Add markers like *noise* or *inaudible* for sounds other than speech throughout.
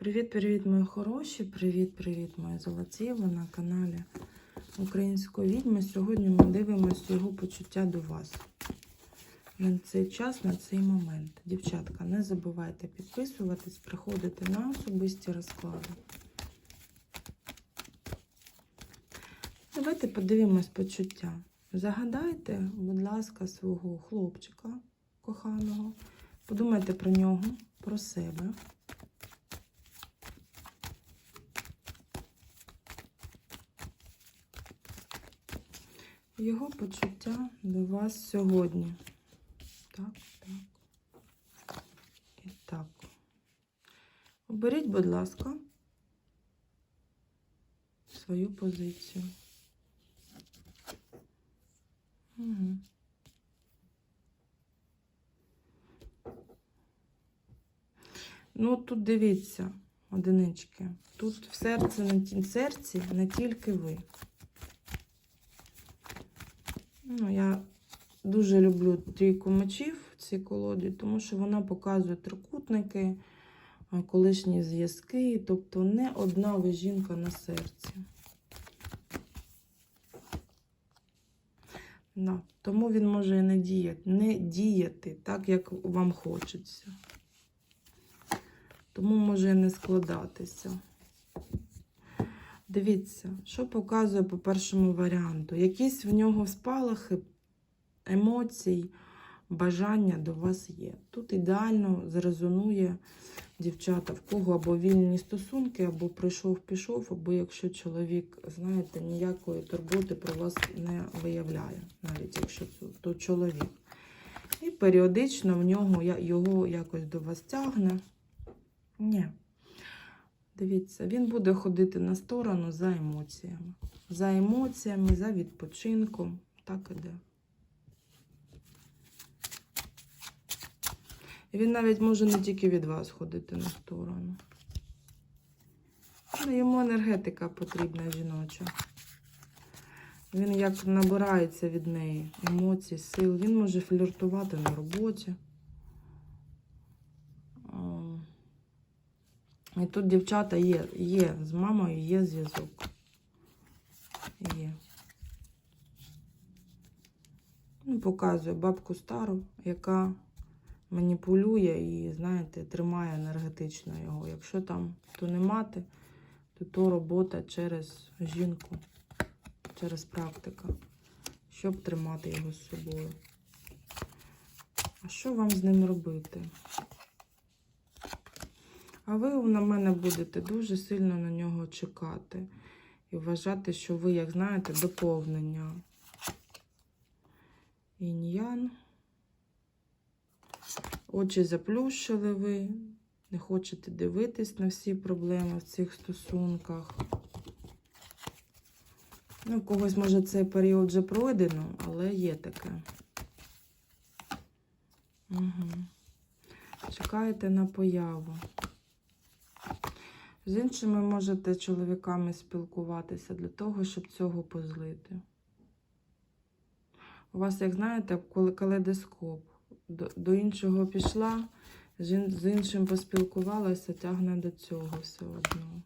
Привіт-привіт, мої хороші! Привіт-привіт, мої золоті! Ви на каналі Української відьми. Сьогодні ми дивимося його почуття до вас. На цей час, на цей момент. Дівчатка, не забувайте підписуватись, приходити на особисті розклади. Давайте подивимось почуття. Загадайте, будь ласка, свого хлопчика коханого. Подумайте про нього, про себе. Його почуття до вас сьогодні. Так, так. І так. Оберіть, будь ласка, свою позицію. Угу. Ну, тут дивіться, одинички. Тут в серці, на серці не тільки ви. Ну, я дуже люблю трійку мечів в цій колоді, тому що вона показує трикутники, колишні зв'язки, тобто не одна ви жінка на серці. Да. Тому він може і не діяти, не діяти так, як вам хочеться. Тому може і не складатися. Дивіться, що показує по першому варіанту. Якісь в нього спалахи емоцій, бажання до вас є. Тут ідеально зрезонує дівчата, в кого або вільні стосунки, або прийшов-пішов, або якщо чоловік, знаєте, ніякої турботи про вас не виявляє, навіть якщо це то чоловік. І періодично в нього його якось до вас тягне. Ні. Дивіться, він буде ходити на сторону за емоціями. За емоціями, за відпочинком. Так іде. Він навіть може не тільки від вас ходити на сторону. Ну, Йому енергетика потрібна жіноча. Він як набирається від неї емоцій, сил. Він може фліртувати на роботі. І тут дівчата є, є з мамою є зв'язок. Є. Ну, показує бабку стару, яка маніпулює і, знаєте, тримає енергетично його. Якщо там то не мати, то то робота через жінку, через практика, щоб тримати його з собою. А що вам з ним робити? А ви на мене будете дуже сильно на нього чекати і вважати, що ви, як знаєте, доповнення. Інь-ян. Очі заплющили ви, не хочете дивитись на всі проблеми в цих стосунках. Ну, когось, може, цей період вже пройдено, але є таке. Угу. Чекаєте на появу. З іншими можете чоловіками спілкуватися для того, щоб цього позлити. У вас, як знаєте, калейдоскоп. До, до іншого пішла, з іншим поспілкувалася, тягне до цього все одно.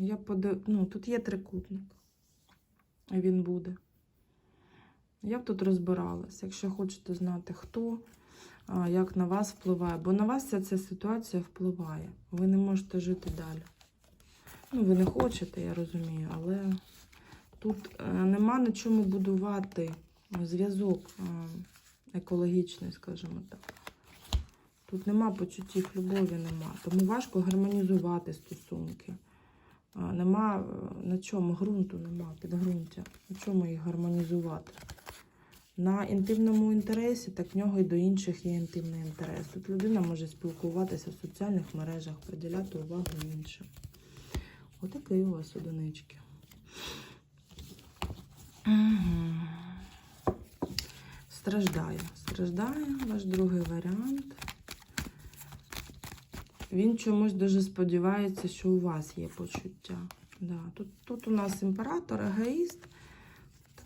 Я подив... ну, тут є трикутник. Він буде. Я б тут розбиралась, якщо хочете знати, хто, як на вас впливає. Бо на вас ця, ця ситуація впливає. Ви не можете жити далі. Ну, ви не хочете, я розумію, але тут е, нема на чому будувати зв'язок е, екологічний, скажімо так. Тут нема почуттів любові, нема. Тому важко гармонізувати стосунки. Нема е, на чому ґрунту, нема підґрунтя. На чому їх гармонізувати? На інтимному інтересі, так в нього і до інших є інтимний інтерес. Тут людина може спілкуватися в соціальних мережах, приділяти увагу іншим. Отакий у вас одинички. Страждає. Страждає ваш другий варіант. Він чомусь дуже сподівається, що у вас є почуття. Да. Тут, тут у нас імператор, егоїст,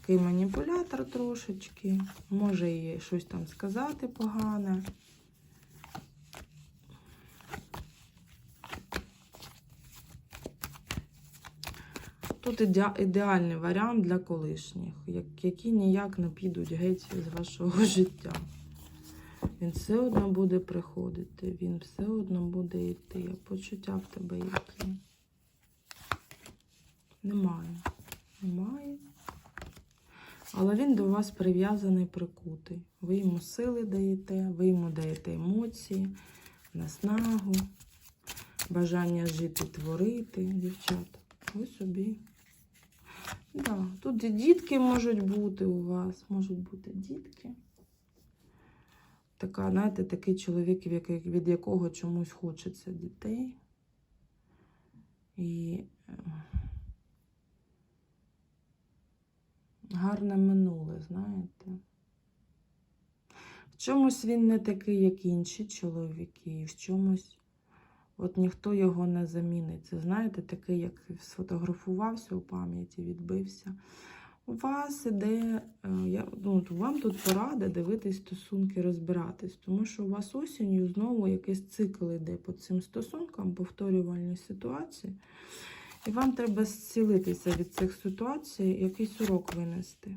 такий маніпулятор трошечки, може їй щось там сказати погане. Тут ідеальний варіант для колишніх, які ніяк не підуть геть з вашого *laughs* життя. Він все одно буде приходити, він все одно буде йти. Я почуття в тебе які? Немає. Немає. Але він до вас прив'язаний, прикутий. Ви йому сили даєте, ви йому даєте емоції, наснагу, бажання жити, творити, дівчата. Ви собі. Да, тут і дітки можуть бути у вас, можуть бути дітки. Така, знаєте, такий чоловік, від якого чомусь хочеться дітей. І гарне минуле, знаєте. В чомусь він не такий, як інші чоловіки, в чомусь от ніхто його не замінить. Це, знаєте, такий, як сфотографувався у пам'яті, відбився. У вас іде, е, я, ну, вам тут порада дивитись стосунки, розбиратись, тому що у вас осінню знову якийсь цикл йде по цим стосункам, повторювальні ситуації. І вам треба зцілитися від цих ситуацій, якийсь урок винести.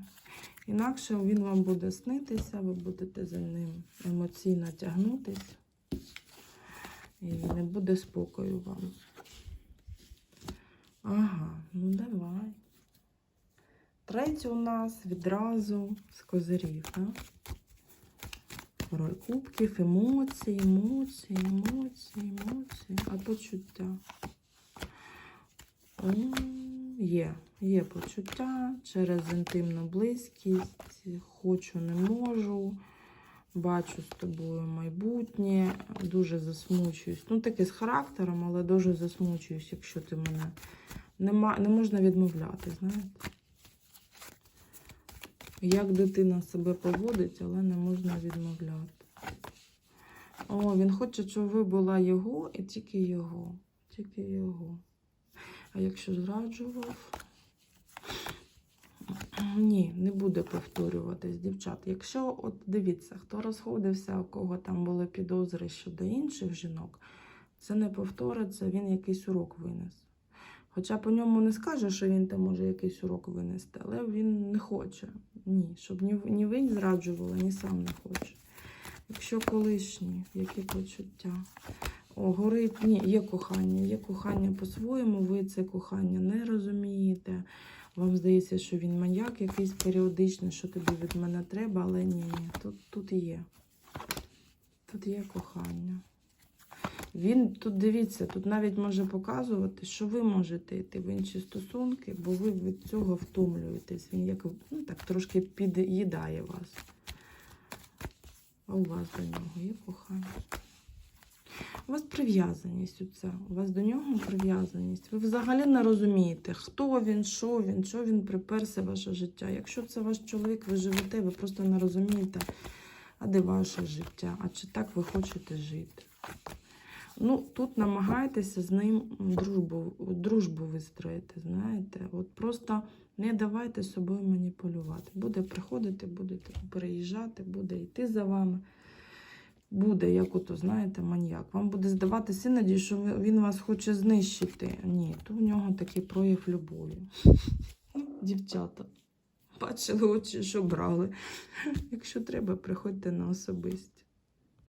Інакше він вам буде снитися, ви будете за ним емоційно тягнутись, і не буде спокою вам. Ага, ну давай. Третє у нас відразу з козирів. Король кубків, емоції, емоції, емоції, емоції, а почуття. Є, є почуття через інтимну близькість. Хочу, не можу. Бачу з тобою майбутнє, дуже засмучуюсь. Ну, таке з характером, але дуже засмучуюсь, якщо ти мене нема, не можна відмовляти, знаєте. Як дитина себе поводить, але не можна відмовляти. О, він хоче, щоб ви була його і тільки його. Тільки його. А якщо зраджував, ні, не буде повторюватись, дівчат. Якщо, от дивіться, хто розходився, у кого там були підозри щодо інших жінок, це не повториться, він якийсь урок винес. Хоча по ньому не скаже, що він там може якийсь урок винести, але він не хоче. Ні, щоб ні, ні ви зраджували, ні сам не хоче. Якщо колишні, які почуття? Горить, ні, є кохання, є кохання по-своєму, ви це кохання не розумієте. Вам здається, що він маньяк якийсь періодичний, що тобі від мене треба, але ні, ні, тут, тут є. Тут є кохання. Він тут дивіться, тут навіть може показувати, що ви можете йти в інші стосунки, бо ви від цього втомлюєтесь. Він як ну, так трошки під'їдає вас. А у вас до нього є кохання. У вас прив'язаність це. У вас до нього прив'язаність. Ви взагалі не розумієте, хто він, що він, що він приперся ваше життя. Якщо це ваш чоловік, ви живете, ви просто не розумієте, а де ваше життя, а чи так ви хочете жити. Ну, тут намагайтеся з ним дружбу, дружбу вистроїти, знаєте. От просто не давайте собою маніпулювати. Буде приходити, будете переїжджати, буде йти за вами. Буде, як ото, знаєте, маньяк. Вам буде здаватися іноді, що він вас хоче знищити. Ні, то в нього такий прояв любові. Ну, Дівчата, бачили очі, що брали. Якщо треба, приходьте на особисті.